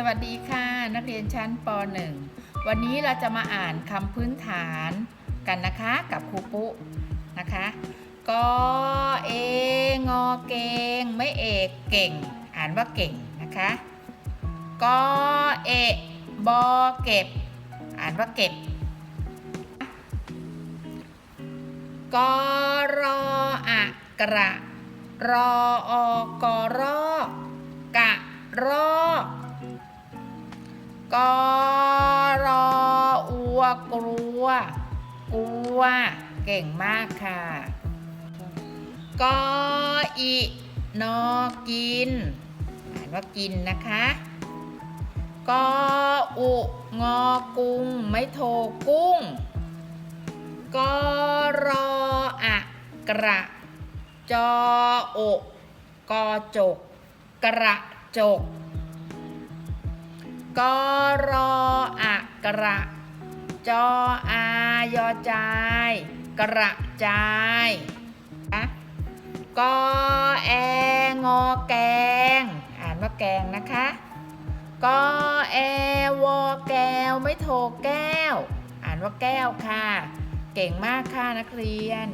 สวัสดีค่ะ นักเรียนชั้นป .1 วันนี้เราจะมาอ่านคำพื้นฐานกันนะคะกับครูปุ๊นะคะกอเองอเกงไม่เอกเก่ง อ่านว่าเก่งนะคะกอเอะบอเก็บ อ่านว่าเก็บกอรออะกระรออกอ กอรออัวกลัวกลัว เก่งมากค่ะกออินอกินอ่านว่ากินนะคะกออุงอกุ้งไม่โทกุ้งกอรออะกระจอโอกอจก กระจก กอรออะกระจออายอจาย กระจายนะกอแองอแกง อ่านว่าแกงนะคะกอแอวอแก้วไม่โทแก้ว อ่านว่าแก้วค่ะ เก่งมากค่ะนักเรียน